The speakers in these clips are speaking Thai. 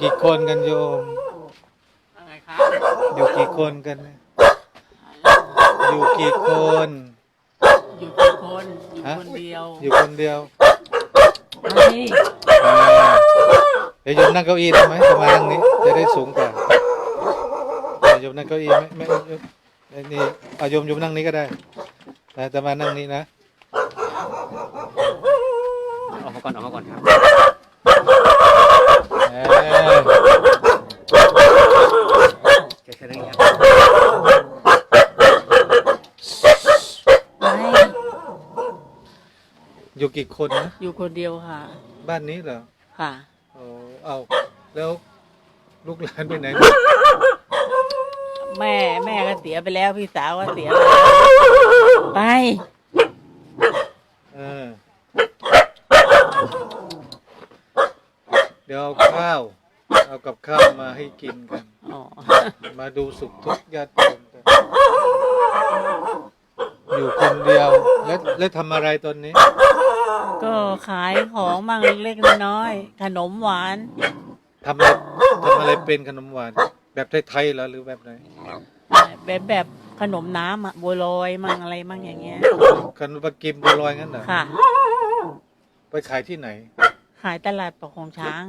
กี่คนกันโยม อะไรคะอยู่กี่คนกันเนี่ยอยู่กี่คน อยู่กี่คนอยู่ฮะ คนเดียวอยู่คนเดียวไม่อ่าเดี๋ยวโยมนั่งเก้าอี้ได้ไหมจะมานั่งนี้จะได้สูงกว่าเดี๋ยวโยมนั่งเก้าอี้ไหมไม่โยมไอ้นี่เอาโยมโยมนั่งนี้ก็ได้แต่จะมานั่งนี้นะออกมาก่อนออกมาก่อนครับเอ้ย แค่แค่นี้ครับไม่อยู่กี่คนนะอยู่คนเดียวค่ะ บ้านนี้เหรอค่ะ โอ้เอาแล้วลูกหลานไปไหนแม่แม่ก็เสียไปแล้วพี่สาวก็เสียไปแล้วไป เออ เดี๋ยวเอาข้าว เอากับข้าวมาให้กินกัน อ๋อ มาดูสุขทุกข์ญาติโยมกัน อยู่คนเดียว แล้วแล้วทำอะไรตอนนี้ ก็ขายของมั่งเล็กๆน้อยๆขนมหวาน ทำอะไรทำอะไรเป็นขนมหวาน แบบไทยๆเหรอหรือแบบไหน แบบแบบขนมน้ำอะบัวลอยมั่งอะไรมั่งอย่างเงี้ย ขนมปักกิมบัวลอยงั้นเหรอ ค่ะ ไปขายที่ไหน ขายตลาดปกของช้าง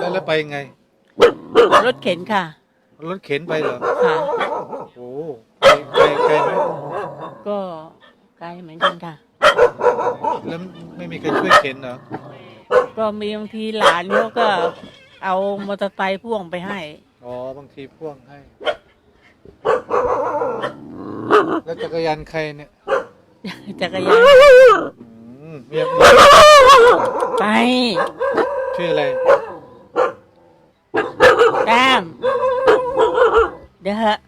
แล้วแล้วไปยังไงรถเข็นค่ะรถเข็นไปเหรอค่ะ โอ้โหไกลไกลไกลไหมก็ไกลเหมือนกันค่ะ แล้วไม่มีใครช่วยเข็นเหรอก็มีบางทีหลานเขาก็เอามอเตอร์ไซค์พ่วงไปให้ อ๋อบางทีพ่วงให้ แล้วจักรยานใครเนี่ยจักรยานอืมเมียไปชื่ออะไร แต้ม เดี๋ยวเหอะ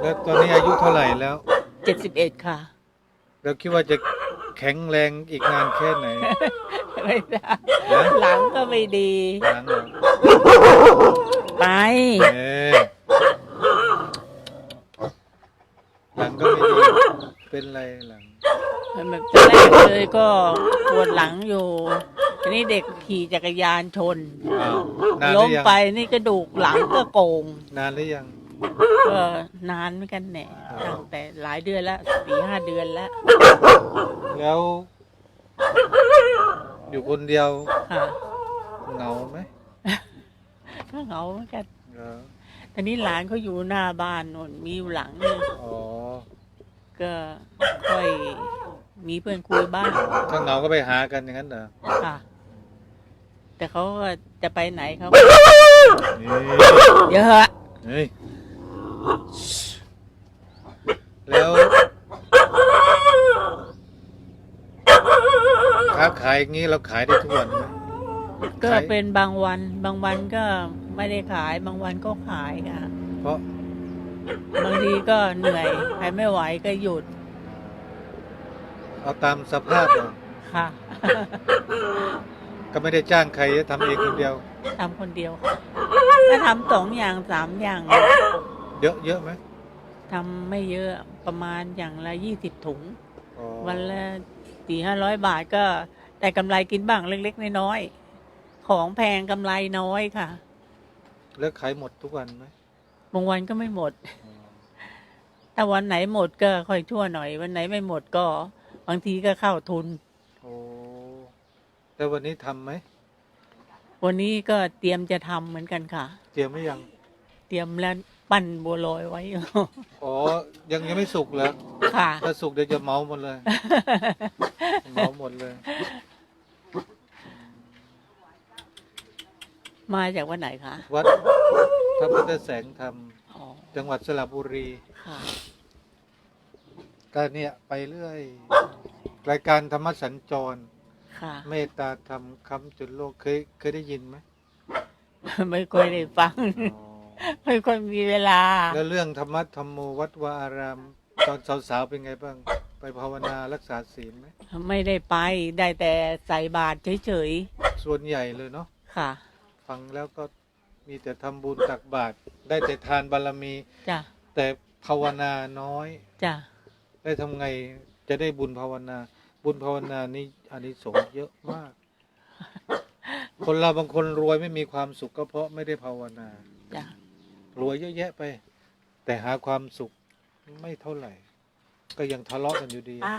แล้วตอนนี้อายุเท่าไหร่แล้ว เจ็ดสิบเอ็ดค่ะแล้วคิดว่าจะแข็งแรงอีกนานแค่ไหน ไม่ได้นะหลังก็ไม่ดี หลังเหรอไป เออหลังก็ไม่ดีเป็นไรหลังแบบตอนแรกเลยก็ปวดหลังอยู่ ทีนี้เด็กขี่จักรยานชน อ้าวนานหล้รืมอยังไปนี่กระดูกหลังก็โกงนานหรือยังก็นานเหมือนกันแหน่ตั้งแต่หลายเดือนแล้วสี่ห้าเดือนแล้วแล้ว อยู่คนเดียวค่ะเหงาไหมก็เหงาเหมือนกันเหรอตอนนี้หลานเขาอยู่หน้าบ้านนนมีอยู่หลังนึง อ๋อก็ค่อย มีเพื่อนคุยบ้างถ้าเหงาก็ไปหากันอย่างนั้นเหรอค่ะ แต่เขาก็จะไปไหนเขานี่เยอะ เฮ้ยแล้วค้าขายอย่างนี้เราขายได้ทุกวันไหมก็ขายเป็นบางวันบางวันก็ไม่ได้ขายบางวันก็ขายค่ะ เพราะบางทีก็เหนื่อยใครไม่ไหวก็หยุด เอาตามสภาพเหรอค่ะก็ไม่ได้จ้างใครทำเองคนเดียว ทำคนเดียวค่ะถ้าทำสองอย่างสามอย่างเยอะเยอะไหมทำไม่เยอะประมาณอย่างละยี่สิบถุง อ๋อวันละสี่ห้าร้อยบาทก็แต่กำไรกินบ้างเล็กๆน้อยๆของแพงกำไรน้อยค่ะแล้วขายหมดทุกวันไหมบางวันก็ไม่หมด อ๋อถ้าวันไหนหมดก็ค่อยชั่วหน่อย วันไหนไม่หมดก็ บางทีก็เข้าทุน โอ้แล้ววันนี้ทำไหมวันนี้ก็เตรียมจะทำเหมือนกันค่ะ เตรียมไม่ยัง เตรียมแล้วปั้นบัวลอยไว้อยู่ อ๋อ ยังยังไม่สุกเหรอค่ะ ถ้าสุกเดี๋ยวจะเมาหมดเลย เมาหมดเลย มาจากวันไหนคะวัดพระพุทธแสงธรรม อ๋อจังหวัดสระบุรี ค่ะ ก็เนี่ยไปเรื่อย รายการธรรมสัญจร ค่ะ เมตตาธรรมคำจุดโลกเคยเคยได้ยินไหมไม่ค่อยได้ฟังอ๋อไม่ค่อยมีเวลา แล้วเรื่องธรรมะธรรมโมวัดวาอาราม ตอนสาวๆเป็นไงบ้าง ไปภาวนารักษาศีลไหมไม่ได้ไปได้แต่ใส่บาตรเฉยส่วนใหญ่เลยเนาะๆ ค่ะ ฟังแล้วก็มีแต่ทำบุญตักบาตรได้แต่ทานบารมี จ้ะแต่ภาวนาน้อย จ้ะ ได้ทำไงจะได้บุญภาวนา บุญภาวนานี่อันนี้สงส์เยอะมาก คนเราบางคนรวยไม่มีความสุขก็เพราะไม่ได้ภาวนา จ้ะรวยเยอะแยะไป แต่หาความสุขไม่เท่าไหร่ ก็ยังทะเลาะกันอยู่ดี ไป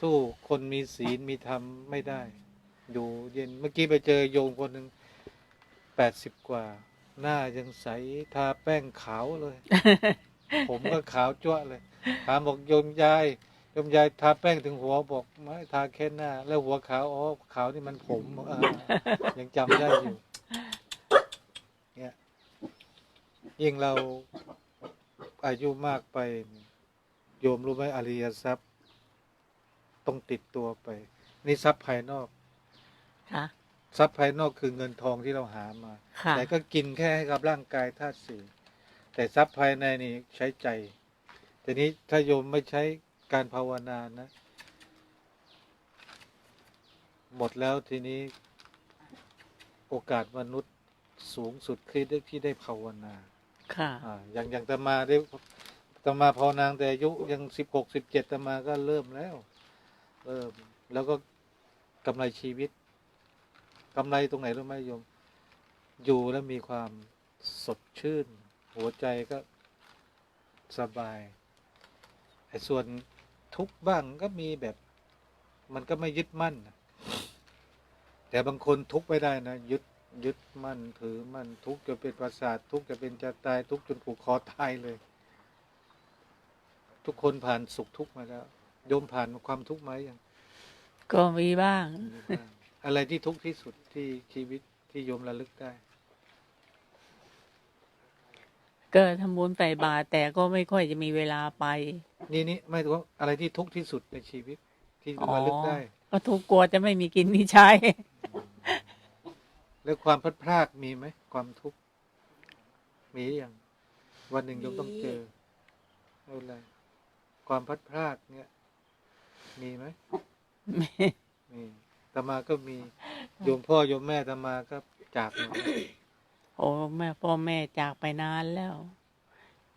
สู้คนมีศีลมีธรรมไม่ได้ อยู่เย็นเมื่อกี้ไปเจอโยมคนหนึ่งแปดสิบกว่า หน้ายังใสทาแป้งขาวเลย ผมก็ขาวจ้วะเลย ถามบอกโยมยายโยมยายทาแป้งถึงหัวบอกไม่ทาแค่หน้า แล้วหัวขาวอ๋อขาวนี่มันผมเออยังจำได้อยู่เนี่ยยิ่งเราอายุมากไปโยมรู้ไหมอริยทรัพย์ต้องติดตัวไป นี่ทรัพย์ภายนอกค่ะทรัพย์ภายนอกคือเงินทองที่เราหามาค่ะแต่ก็กินแค่ให้กับร่างกายธาตุสี่ แต่ทรัพย์ภายในนี่ใช้ใจทีนี้ถ้าโยมไม่ใช้การภาวนานะ หมดแล้วทีนี้โอกาสมนุษย์สูงสุดคือได้ที่ได้ภาวนา ค่ะอ่าอย่างอย่างตมาได้ตมาภาวนาแต่อายุยังสิบหกสิบเจ็ดตมาก็เริ่มแล้ว เริ่มแล้วก็กำไรชีวิตกำไรตรงไหนรู้ไหมโยม อยู่แล้วมีความสดชื่น หัวใจก็สบายไอ้ส่วนทุกข์บ้างก็มีแบบ มันก็ไม่ยึดมั่นนะแต่บางคนทุกข์ไม่ได้นะยึดยึดมั่นถือมั่นทุกข์จนเป็นประสาททุกข์จะเป็นจะตายทุกข์จนผูกคอตายเลย ทุกคนผ่านสุขทุกข์มาแล้วโยมผ่านความทุกข์มายังก็มีบ้างมีบ้าง อะไรที่ทุกข์ที่สุดที่ชีวิตที่โยมระลึกได้ ก็ทำบุญใส่บาตรแต่ก็ไม่ค่อยจะมีเวลาไป นี่นี่ไม่รู้ว่าอะไรที่ทุกข์ที่สุดในชีวิต ที่ระลึกได้ ก็ทุกข์กลัวจะไม่มีกินมีใช้ แล้วความพลัดพรากมีไหมความทุกข์มีหรือยังวันหนึ่งโยมต้องเจอไม่เป็นไรความพลัดพรากเนี่ย มีไหมมีตมาก็มีโยมพ่อโยมแม่ตมาก็จากมา โอ้แม่พ่อแม่จากไปนานแล้ว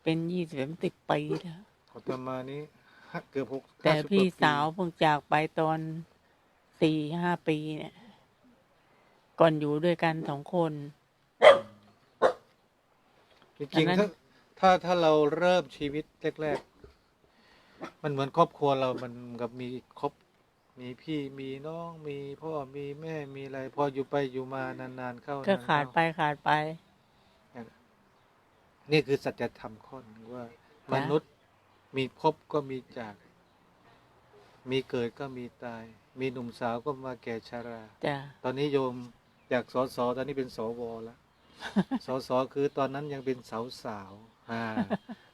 เป็นยี่สิบสิบปีแล้ว ของตมานี้ห้าเกือบหกแต่50พี่กปีสาวเพิ่งจากไปตอนสี่ห้าปีเนี่ย ก่อนอยู่ด้วยกันสองคน จริงอันนั้ๆนถ้าถ้าถ้าเราเริ่มชีวิตแรกๆ มันเหมือนครอบครัวเรามันกับมีครบ มีพี่มีน้องมีพ่อมีแม่มีอะไรพออยู่ไปอยู่มานานๆเข้าก็นนขาดเข้ไปขาดไป นี่คือสัจธรรมข้อหนึงว่า มนุษย์มีพบก็มีจาก มีเกิดก็มีตาย มีหนุ่มสาวก็มาแก่ชาราจ้ะตอนนี้โยมจากสสตอนนี้เป็นสวแล้วสสคือตอนนั้นยังเป็นสาวสาวๆอ่า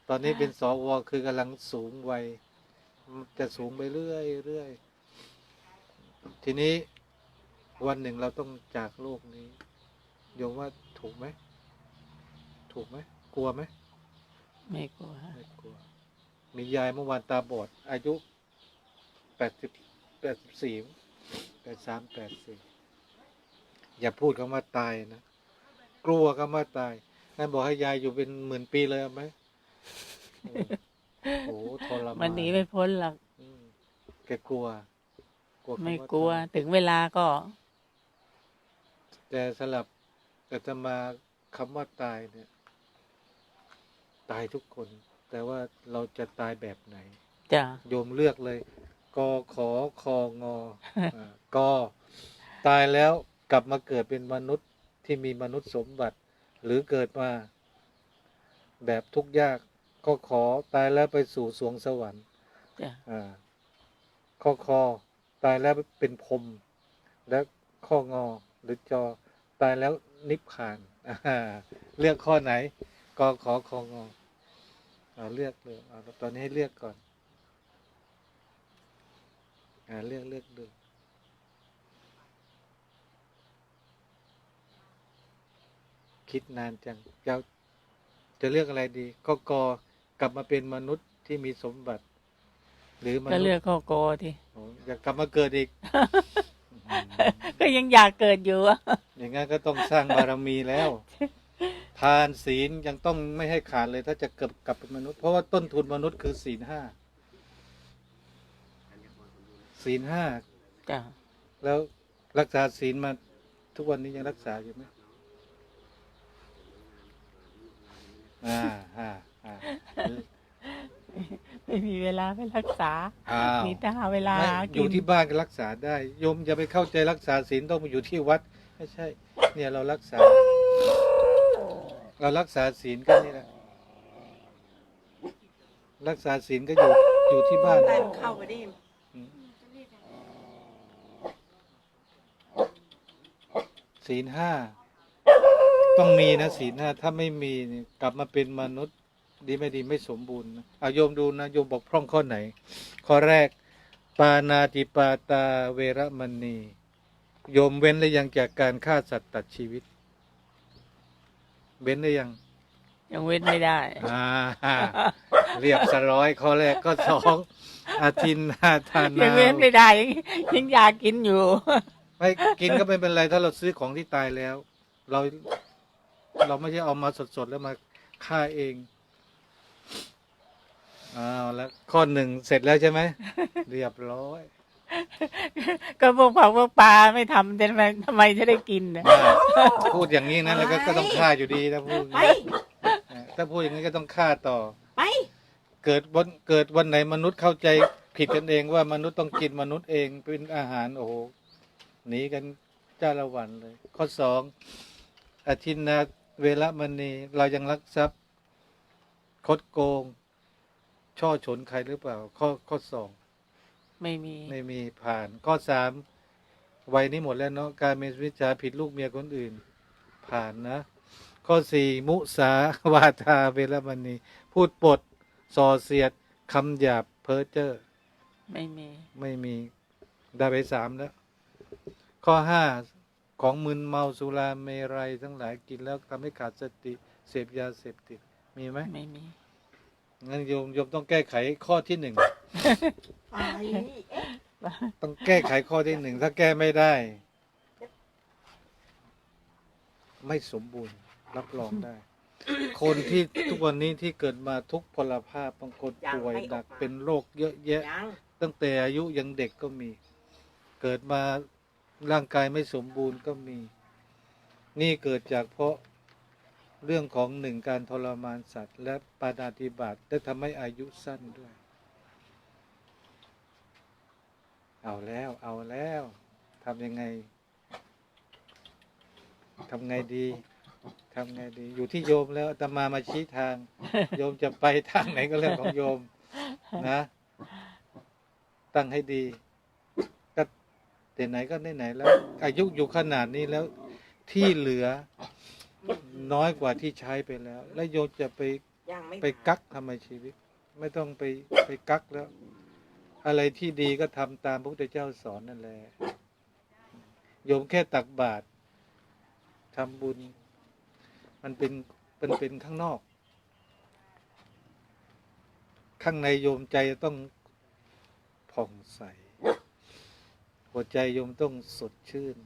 ตอนนี้เป็นสวคือกำลังสูงวัยจะสูงไปเรื่อยเรื่อย ทีนี้วันหนึ่งเราต้องจากโลกนี้โยมว่าถูกไหม ถูกไหม กลัวไหม ไม่กลัวไม่กลัว มียายเมื่อวานตาบอด อายุแปดสิบแปดสิบสี่แปดสามแปดสี่อย่าพูดคำว่าตายนะ กลัวคำว่าตายนั่นบอกให้ยายอยู่เป็นหมื่นปีเลยเอาไหมโอ้โหทรมานมันหนีไม่พ้นหรอกอืมแกกลัว กลัวคำาไม่กลัวตายถึงเวลาก็ แต่สลับแต่จะมาคำว่าตายเนี่ย ตายทุกคน แต่ว่าเราจะตายแบบไหนจ้ะโยมเลือกเลยกอขอคองออ่ากอตายแล้วกลับมาเกิดเป็นมนุษย์ที่มีมนุษย์สมบัติ หรือเกิดมา แบบทุกข์ยากก็ขอตายแล้วไปสู่สวงสวรรค์จ้ะ อ่าข้อคอ ตายแล้วเป็นพรมแล้วข้องอหรือจอตายแล้วนิพพานเลือกข้อไหนกอขอคองอเอาเลือกเลยเอาตอนนี้ให้เลือกก่อนอ่าเลือกเลือกดูคิดนานจังจะจะเลือกอะไรดีก็กอกลับมาเป็นมนุษย์ที่มีสมบัติ หรือมนุก็ษเลือกย์ข้อกอที่โอ้อยากกลับมาเกิดอีก ก็ยังอยากเกิดอยู่อะอย่างงั้นก็ต้องสร้างบารมีแล้ว ทานศีลยังต้องไม่ให้ขาดเลย ถ้าจะเกิดกลับเป็นมนุษย์ เพราะว่าต้นทุนมนุษย์คือศีลห้าศีลห้าจ้ะแล้วรักษาศีลมาทุกวันนี้ยังรักษาอยู่ไหมอ่าอ่าอ่า ไม่มีเวลาไปรักษาอ้าวมีแต่หาเวลาไม่หาอกิยู่นที่บ้านก็รักษาได้โยมอย่าไปเข้าใจรักษาศีลต้องมาอยู่ที่วัด ไม่ใช่ เนี่ยเรารักษา เรารักษาศีลก็นี่แหละรักษาศีลก็อยู่อยู่ที่บ้านได้มันเข้าไปดิศีลห้าต้องมีนะศีลห้าถ้าไม่มีเนี่ยกลับมาเป็นมนุษย์ ดีไม่ดีไม่สมบูรณ์นะเอาโยมดูนะโยมบอกพร่องข้อไหน ข้อแรก ปานาติปาตาเวรมณี โยมเว้นหรือยังจากการฆ่าสัตว์ตัดชีวิต เว้นหรือยัง ยังเว้นไม่ได้ อ่าเรียบสร้อยข้อแรกก็สองอาทินนาทายันางเว้นไม่ได้ยังยังอยากกินอยู่ ไม่กินก็ไม่เป็นไร ถ้าเราซื้อของที่ตายแล้ว เราเราไม่ใช่เอามาสดๆแล้วมาฆ่าเอง อ้าวแล้วข้อหนึ่งเสร็จแล้วใช่ไหม เรียบร้อยก็พวกผักพวกปลาไม่ทำทำไมทำไมจะได้กินน่ะอ่าพูดอย่างนี้นะแล้วก็ก็ต้องฆ่าอยู่ดีถ้าพูดอย่างไป นี้อ่าถ้าพูดอย่างนี้ก็ต้องฆ่าต่อ ไป เกิดวันเกิดวันไหนมนุษย์เข้าใจผิดกันเองว่ามนุษย์ต้องกินมนุษย์เองเป็นอาหารโอ้โหหนีกันจ้าละวันเลย ข้อสองอธินนาเวรมณีเรายังรักทรัพย์ คดโกง ช่อฉนใครหรือเปล่า ข้อข้อสองไม่มีไม่มีผ่าน ข้อสามวัยนี้หมดแล้วเนาะการเมสวิจาผิดลูกเมียคนอื่น ผ่านนะ ข้อสี่มุสาวาทาเวรมณีพูดปดส่อเสียดคำหยาบเพ้อเจ้อไม่มีไม่มีได้ไปสามแล้ว ข้อห้าของมึนเมาสุราเมรัยทั้งหลายกินแล้วทำให้ขาดสติเสพยาเสพติดมีไหมไม่มี งั้นโยมโยมต้องแก้ไขข้อที่หนึ่งไปต้องแก้ไขข้อที่หนึ่ง ถ้าแก้ไม่ได้ ไม่สมบูรณ์ รับรองได้ คนที่ทุกวันนี้ที่เกิดมาทุกพลภาพบางคนป่วยหนักเป็นโรคเยอะแยะ ยังตั้งแต่อายุยังเด็กก็มี เกิดมาร่างกายไม่สมบูรณ์ก็มี นี่เกิดจากเพราะ เรื่องของหนึ่งการทรมานสัตว์ และปาณาติบาตได้ทำให้อายุสั้นด้วย เอาแล้วเอาแล้วทำยังไงทำไงดีทำไงดี อยู่ที่โยมแล้วอาตมามาชี้ทาง โยมจะไปทางไหนก็เรื่องของโยม นะ ตั้งให้ดี ก็แต่ไหนก็ไหนๆแล้ว อายุอยู่ขนาดนี้แล้วที่เหลือ น้อยกว่าที่ใช้ไปแล้ว แล้วโยมจะไปยังไม่ไปกักทำไมชีวิต ไม่ต้องไปไปกักแล้ว อะไรที่ดีก็ทำตามพระพุทธเจ้าสอนนั่นแหละโยมแค่ตักบาตรทำบุญ มันเป็นเป็นเป็นข้างนอก ข้างในโยมใจต้องผ่องใส หัวใจโยมต้องสดชื่น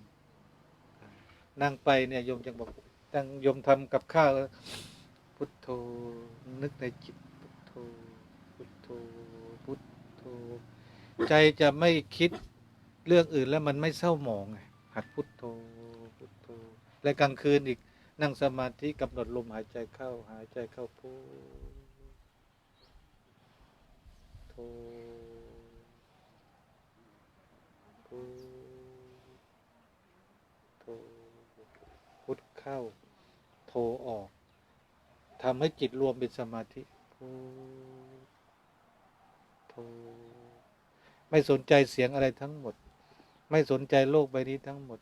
นั่งไปเนี่ยโยมจังบอก ตั้งยมทำกับข้าแล้วพุทโธนึกในจิตพุทโธพุทโธพุทโธใจจะไม่คิดเรื่องอื่นแล้วมันไม่เศร้าหมองไงหัดพุทโธพุทโธและกลางคืนอีกนั่งสมาธิกำหนดลมหายใจเข้า หายใจเข้าพุทโธพุทโธพุทเข้า โทออกทำให้จิตรวมเป็นสมาธิพุทโธไม่สนใจเสียงอะไรทั้งหมด ไม่สนใจโลกใบนี้ทั้งหมด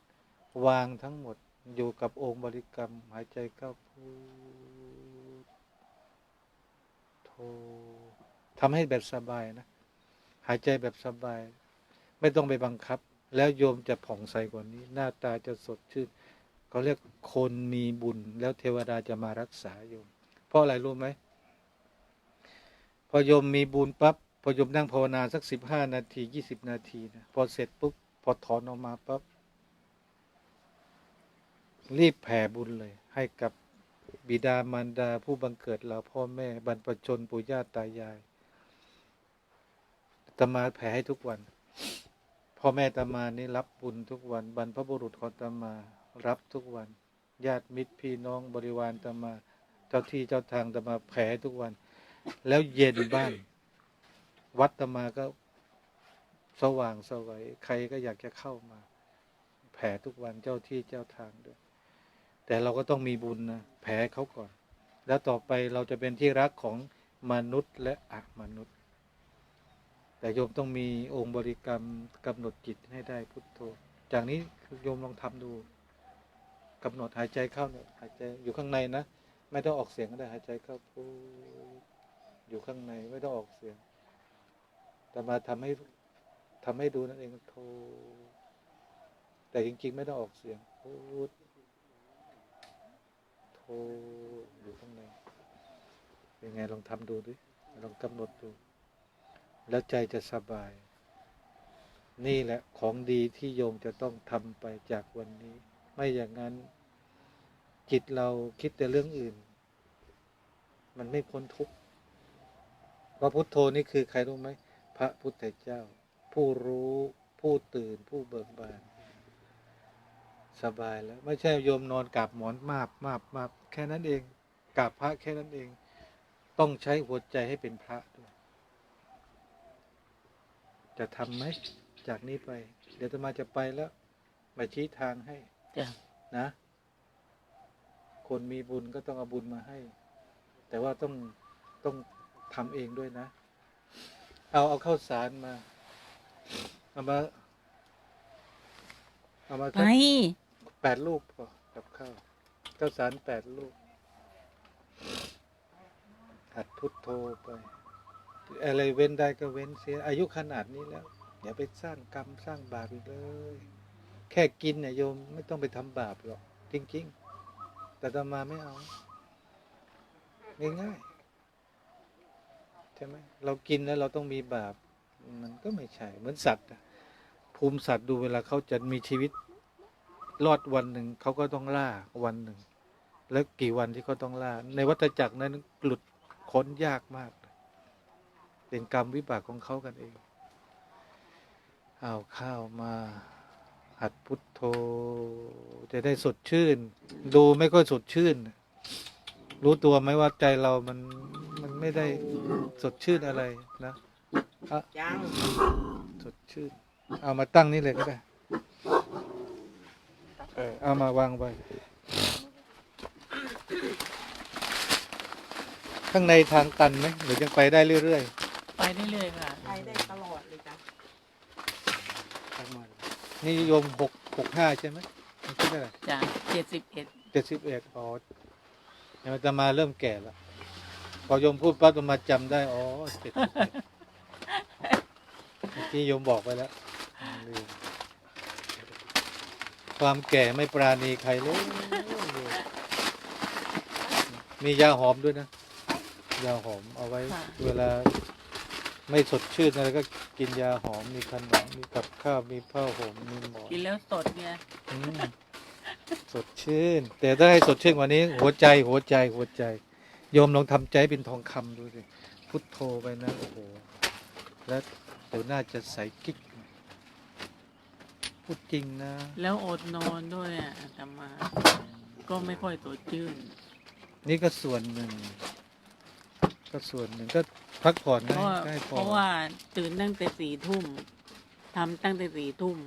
วางทั้งหมดอยู่กับองค์บริกรรม หายใจเข้าพุทโธทำให้แบบสบายนะ หายใจแบบสบาย ไม่ต้องไปบังคับ แล้วโยมจะผ่องใสกว่านี้ หน้าตาจะสดชื่น เขาเรียกคนมีบุญแล้วเทวดาจะมารักษาโยม เพราะอะไรรู้ไหมพอโยมมีบุญปั๊บพอโยมนั่งภาวนาสักสิบห้านาทียี่สิบนาทีนะพอเสร็จปุ๊บพอถอนออกมาปั๊บรีบแผ่บุญเลย ให้กับบิดามารดาผู้บังเกิดเราพ่อแม่บรรพชนปู่ย่าตายายตมาแผ่ให้ทุกวันพ่อแม่ตมานี่รับบุญทุกวันบรรพบุรุษของตมา รับทุกวัน ญาติมิตรพี่น้องบริวารอาตมาเจ้าที่เจ้าทางอาตมาแผ่ทุกวัน แล้วเย็นบ้าน วัดตมาก็สว่างสวัยใครก็อยากจะเข้ามา แผ่ทุกวันเจ้าที่เจ้าทางด้วย แต่เราก็ต้องมีบุญนะแผ่เขาก่อน แล้วต่อไปเราจะเป็นที่รักของมนุษย์และอมนุษย์ แต่โยมต้องมีองค์บริกรรมกำหนดจิตให้ได้พุทโธ จากนี้โยมลองทำดู กำหนดหายใจเข้าเนี่ยหายใจอยู่ข้างในนะ ไม่ต้องออกเสียงก็ได้หายใจเข้าพูดอยู่ข้างในไม่ต้องออกเสียง แต่มาทำให้ทำให้ดูนั่นเองโทแต่จริง ๆ ไม่ต้องออกเสียงพูดโทอยู่ข้างในเป็นไงลองทำดูดิลองกำหนดดู แล้วใจจะสบาย นี่แหละของดีที่โยมจะต้องทำไปจากวันนี้ ไม่อย่างนั้น จิตเราคิดแต่เรื่องอื่น มันไม่พ้นทุกข์พระพุทโธนี่คือใครรู้ไหมพระพุทธเจ้า ผู้รู้ผู้ตื่นผู้เบิกบาน สบายแล้ว ไม่ใช่โยมนอนกราบหมอนมาบมาบมาบแค่นั้นเองกราบพระแค่นั้นเอง ต้องใช้หัวใจให้เป็นพระด้วยจะทำไหมจากนี้ไป เดี๋ยวจะมาจะไปแล้ว มาชี้ทางให้ จ้ะ นะ คนมีบุญก็ต้องเอาบุญมาให้ แต่ว่าต้องต้องทำเองด้วยนะ เอาเอาข้าวสารมา เอามา เอามาไปสักแปดลูกพอกับข้าวข้าวสารแปดลูก หัดพุทโธไป อะไรเว้นได้ก็เว้นเสียอายุขนาดนี้แล้ว อย่าไปสร้างกรรมสร้างบาปอีกเลย แค่กินเนี่ยโยมไม่ต้องไปทำบาปหรอกจริงๆ แต่ตมาไม่เอาง่ายๆใช่ไหมเรากินแล้วเราต้องมีบาป มันก็ไม่ใช่ เหมือนสัตว์ภูมิสัตว์ดูเวลาเขาจะมีชีวิตรอดวันหนึ่งเขาก็ต้องล่าวันหนึ่ง แล้วกี่วันที่เขาต้องล่า ในวัฏจักรนั้นหลุดค้นยากมาก เป็นกรรมวิบากของเขากันเองเอาข้าวมา หัดพุทโธ จะได้สดชื่น ดูไม่ค่อยสดชื่น รู้ตัวไหมว่าใจเรามันมันไม่ได้สดชื่นอะไรนะอะยังสดชื่น เอามาตั้งนี่เลยก็ได้ เออเอามาวางไว้ข้างในทางตันไหมหรือยังไปได้เรื่อยไปได้เลยๆค่ะ ไปได้ตลอดเลยจ้ะ ๆ นี่โยมหกหกห้าใช่ไหมมันคิดอะไรจ้ะเจ็ดสิบเอ็ดเจ็ดสิบเอ็ดอ๋อยังจะมาเริ่มแก่แล้ว พอโยมพูดปั๊บจะมาจำได้อ๋อเจ็ดสิบเอ็ดเมื่อกี้โยมบอกไปแล้วลืมความแก่ไม่ปราณีใครเลยมียาหอมด้วยนะ ยาหอมเอาไว้ เวลา ไม่สดชื่นอะไรก็กินยาหอมมีขนมมีกับข้าวมีผ้าห่มมีหมอนกินแล้วสดไงอืมสดชื่น แต่ถ้าให้สดชื่นกว่านี้ หัวใจหัวใจหัวใจ โยมลองทำใจเป็นทองคำดูสิพุทโธไปนะโอ้โหแล้วเดี๋ยวน่าจะใสกิ๊กพูดจริงนะ แล้วอดนอนด้วยอะแต่มา ก็ไม่ค่อยสดชื่น นี่ก็ส่วนหนึ่ง ก็ส่วนหนึ่งก็พักผ่อนเพนะราะว่าให้พเพอราะว่าตื่นตั้งแต่สี่ทุ่มทำตั้งแต่สี่ทุ่ม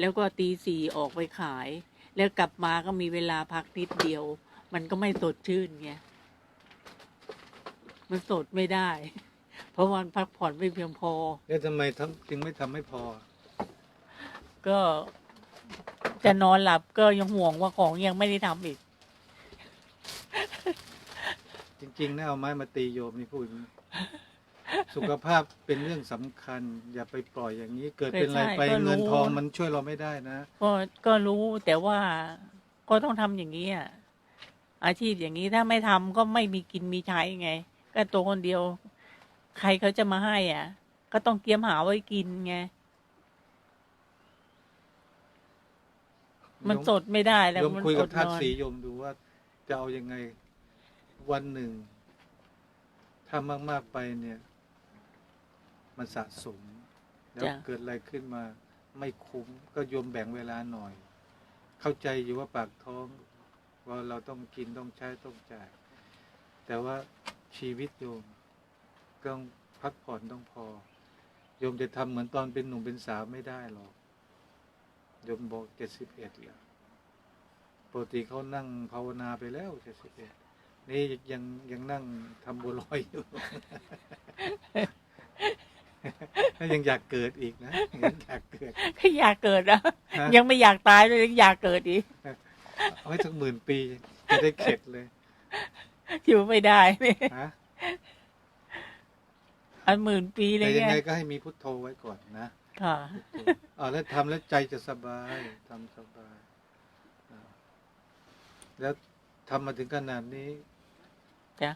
แล้วก็ตีสี่ออกไปขาย แล้วกลับมาก็มีเวลาพักนิดเดียว มันก็ไม่สดชื่นไงมันสดไม่ได้ เพราะวันพักผ่อนไม่เพียงพอ แล้วทำไมทำจึงไม่ทำให้พอ ก็จะนอนหลับก็ยังห่วงว่าของยังไม่ได้ทำอีก จริงๆนะเอาไม้มาตีโยมนี่พูดอย่างนี้สุขภาพเป็นเรื่องสำคัญ อย่าไปปล่อยอย่างนี้ เกิดเป็นอะไรไปใช่ก็รู้ เงินทองมันช่วยเราไม่ได้นะ ก็ก็รู้แต่ว่าก็ต้องทำอย่างนี้อะอาชีพอย่างนี้ถ้าไม่ทำก็ไม่มีกินมีใช้ไง ก็ตัวคนเดียว ใครเขาจะมาให้อะ ก็ต้องเตรียมหาไว้กินไง มันสดไม่ได้แล้วโยมมันคุยอกับดท่านนอน สีโยมดูว่าจะเอายังไง วันหนึ่ง ถ้ามาก ๆ ไปเนี่ย มันสะสม แล้วจ้ะ เกิดอะไรขึ้นมา ไม่คุ้มก็โยมแบ่งเวลาหน่อย เข้าใจอยู่ว่าปากท้องว่าเราต้องกินต้องใช้ต้องจ่าย แต่ว่าชีวิตโยมต้องพักผ่อนต้องพอ โยมจะทำเหมือนตอนเป็นหนุ่มเป็นสาวไม่ได้หรอก โยมบอกเจ็ดสิบเอ็ดแล้วปกติเขานั่งภาวนาไปแล้วเจ็ดสิบเอ็ด นี่ยังยังนั่งทำบัวลอยอยู่ยังอยากเกิดอีกนะยังอยากเกิด ก็อยากเกิดนะฮะ ยังไม่อยากตายเลยยังอยากเกิดอีกเอาให้สักหมื่นปีจะได้เข็ดเลยอยู่ไม่ได้เนี่ยฮะอันหมื่นปีเลแต่ยยังไงไงก็ให้มีพุทโธไว้ก่อนนะ ค่ะพุทโธอ๋อแล้วทำแล้วใจจะสบายทำสบายอ่าแล้วทำมาถึงขนาดนี้ จ้ะ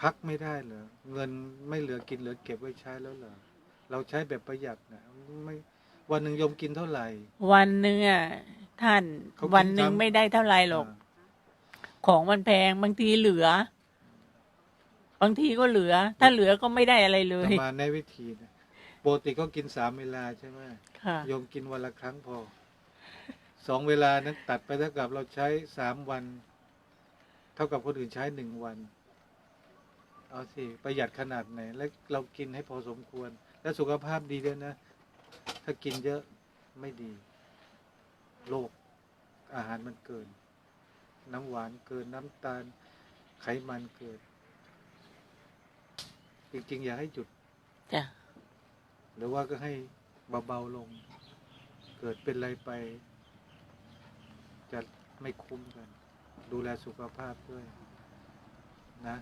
พักไม่ได้เหรอเงินไม่เหลือกินเหลือเก็บไว้ใช้แล้วเหรอเราใช้แบบประหยัดนะไม่วันหนึ่งโยมกินเท่าไหร่ วันหนึ่งอะท่านเขากินวันหนึ่งซ้ำ ไม่ได้เท่าไหร่หรอกาของมันแพงบางทีเหลือ บางทีก็เหลือ ถ้าเหลือก็ไม่ได้อะไรเลย จะมาในวิธีนะปกติก็กินสามเวลาใช่ไหมค่ะ โยมกินวันละครั้งพอสองเวลานั้นตัดไปเท่ากับเราใช้สามวัน เท่ากับคนอื่นใช้หนึ่งวัน เอาสิประหยัดขนาดไหน แล้วเรากินให้พอสมควร และสุขภาพดีด้วยนะ ถ้ากินเยอะไม่ดีโรคอาหารมันเกิน น้ำหวานเกินน้ำตาล ไขมันเกินจริงๆ อยากให้หยุดจ้ะหรือว่าก็ให้เบาๆลง เกิดเป็นอะไรไป จะไม่คุ้มกัน ดูแลสุขภาพด้วย นะ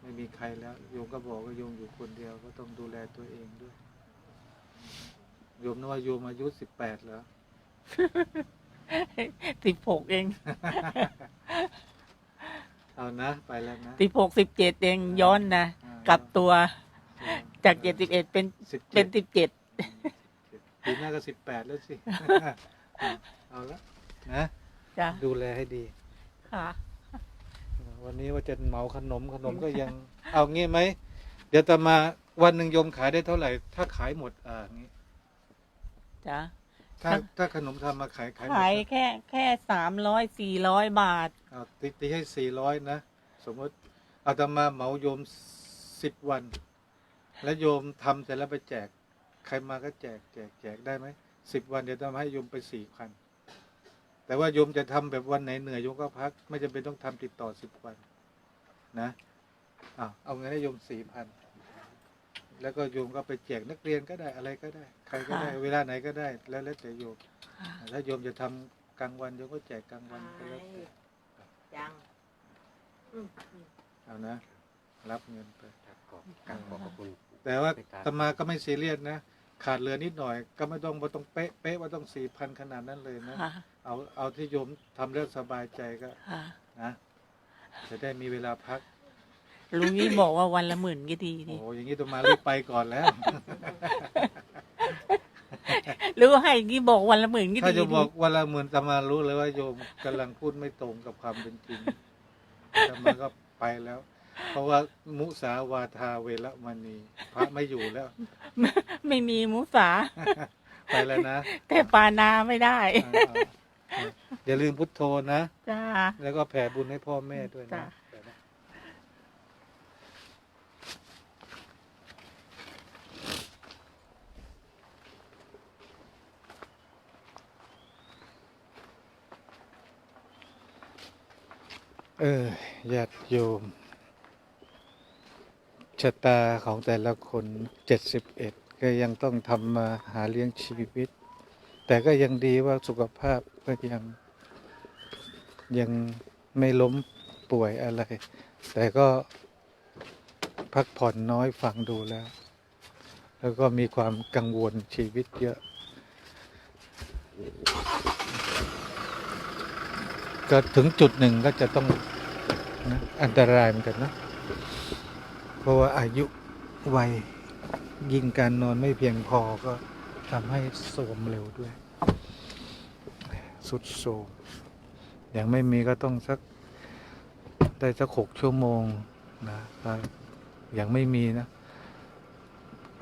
ไม่มีใครแล้วโยมก็บอกว่าโยมอยู่คนเดียว ก็ต้องดูแลตัวเองด้วยโยมนึกว่าโยมอายุสิบแปดเหรอสิบหกเอง เอานะ ไปแล้วนะสิบหกสิบเจ็ดเองย้อนนะอ่ากลับตัว จากเจ็ดสิบเอ็ดเป็นสิบเป็เจ็นดสิบเจ็ดปีหน้าก็สิบแปดแล้วสิ เอาละนะ จ้ะดูแลให้ดี ค่ะ วันนี้ว่าจะเหมาขนมขนมก็ยัง เอางี้ไหม เดี๋ยวจะมาวันหนึ่งโยมขายได้เท่าไหร่ ถ้าขายหมดอ่างี้ จ้ะ ถ้าครับ ถ้าขนมทำมาขายขายหมดขายแค่แค่สามร้อยสี่ร้อยบาท เอาตีตีให้สี่ร้อยนะ สมมติเอาตมาเหมาโยมสิบวัน แล้วโยมทำเสร็จแล้วไปแจก ใครมาก็แจกแจกแจกได้ไหมสิบวันเดี๋ยวทำให้โยมไปสี่พัน แต่ว่าโยมจะทำแบบวันไหนเหนื่อยโยมก็พัก ไม่จำเป็นต้องทำติดต่อสิบวัน นะเอาเอาเงินให้โยมสี่พันแล้วก็โยมก็ไปแจกนักเรียนก็ได้อะไรก็ได้ ใครก็ได้ค่ะเวลาไหนก็ได้ แล้วแล้วแต่โยมถ้าโยมจะทำกลางวันโยมก็แจกกลางวันก็แล้วแต่ยังเอานะ รับเงินไปครับขอบครับขอบพระคุณแต่ว่าไม่ตามตมาก็ไม่ซีเรียสนะ ขาดเหลือนิดหน่อย ก็ไม่ต้องไม่ต้องเป๊ะเป๊ะว่าต้องสี่พันขนาดนั้นเลยนะ ค่ะเอาเอาที่โยมทำแล้วสบายใจก็ค่ะนะจะได้มีเวลาพัก ลุงนี่บอกว่าวันละหมื่นก็ดีโอ้นี่โหอย่างนี้ตมารีบไปก่อนแล้ว หรือว่าให้อย่างนี้บอกวันละหมื่นก็ถ้าดีจะบอกนี่วันละหมื่นตมารู้เลยว่าโยมกำลังพูดไม่ตรงกับความเป็นจริงตมาก็ไปแล้ว เพราะว่ามุสาวาทาเวรมณีพระไม่อยู่แล้ว ไม่มีมุสา ไปแล้วนะแต่ปานาไม่ได้ อ่าอ่าอย่าลืมพุทโธนะ จ้า แล้วก็แผ่บุญให้พ่อแม่ด้วยนะจ้ะ ไปนะเออญาติโยม ชะตาของแต่ละคนเจ็ดสิบเอ็ดก็ยังต้องทำมาหาเลี้ยงชีวิต แต่ก็ยังดีว่าสุขภาพก็ยังยังไม่ล้มป่วยอะไร แต่ก็พักผ่อนน้อยฟังดูแล้ว แล้วก็มีความกังวลชีวิตเยอะ ก็ถึงจุดหนึ่งก็จะต้องนะอันตรายเหมือนกันนะ เพราะว่าอายุวัยยิ่งการนอนไม่เพียงพอก็ทำให้โทรมเร็วด้วย สุดโทรมอย่างไม่มีก็ต้องสักได้สักหกชั่วโมงนะถ้าอย่างไม่มีนะ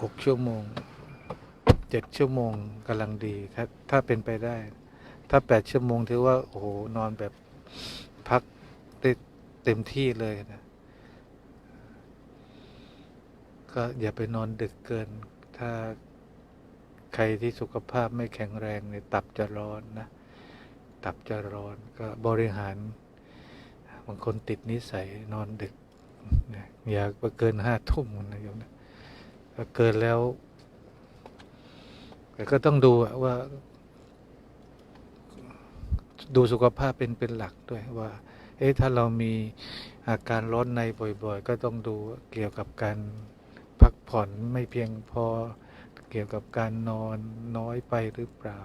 หกชั่วโมงเจ็ดชั่วโมงกำลังดีถ้าถ้าเป็นไปได้ ถ้าแปดชั่วโมงถือว่า โอ้โห นอนแบบพักได้เต็มที่เลยนะ ก็อย่าไปนอนดึกเกิน ถ้าใครที่สุขภาพไม่แข็งแรงเนี่ยตับจะร้อนนะ ตับจะร้อนก็บริหารบางคนติดนิสัยนอนดึกนะอย่าไปเกินห้าทุ่มนะโยมนะเกินแล้วแต่ก็ต้องดูว่า ดูสุขภาพเป็นเป็นหลักด้วยว่า เอ๊ะถ้าเรามีอาการร้อนในบ่อย ๆ ก็ต้องดูเกี่ยวกับการ พักผ่อนไม่เพียงพอเกี่ยวกับการนอนน้อยไปหรือเปล่า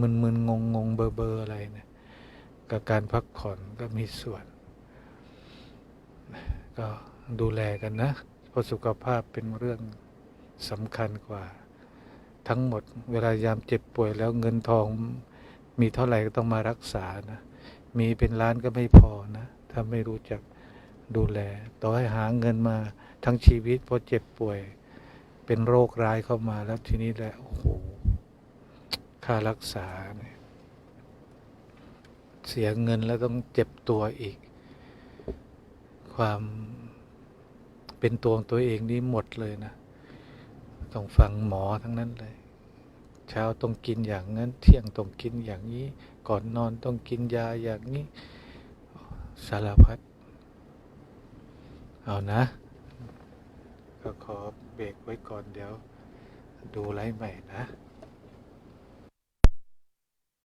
มึนๆงงๆเบอร์ๆอะไรเนี่ยกับการพักผ่อนก็มีส่วน ก็ดูแลกันนะเพราะสุขภาพเป็นเรื่องสำคัญกว่า ทั้งหมดเวลายามเจ็บป่วยแล้วเงินทองมีเท่าไหร่ก็ต้องมารักษานะ มีเป็นล้านก็ไม่พอนะ ถ้าไม่รู้จักดูแล ต่อให้หาเงินมา ทั้งชีวิตพอเจ็บป่วย เป็นโรคร้ายเข้ามาแล้วทีนี้แหละโอ้โหค่ารักษาเนี่ยเสียเงินแล้วต้องเจ็บตัวอีก ความเป็นตัวของตัวเองนี่หมดเลยนะ ต้องฟังหมอทั้งนั้นเลย เช้าต้องกินอย่างนั้น เที่ยงต้องกินอย่างนี้ ก่อนนอนต้องกินยาอย่างนี้ สารพัด เอานะ ก็ขอเบรกไว้ก่อนเดี๋ยวดูไลฟ์ใหม่นะ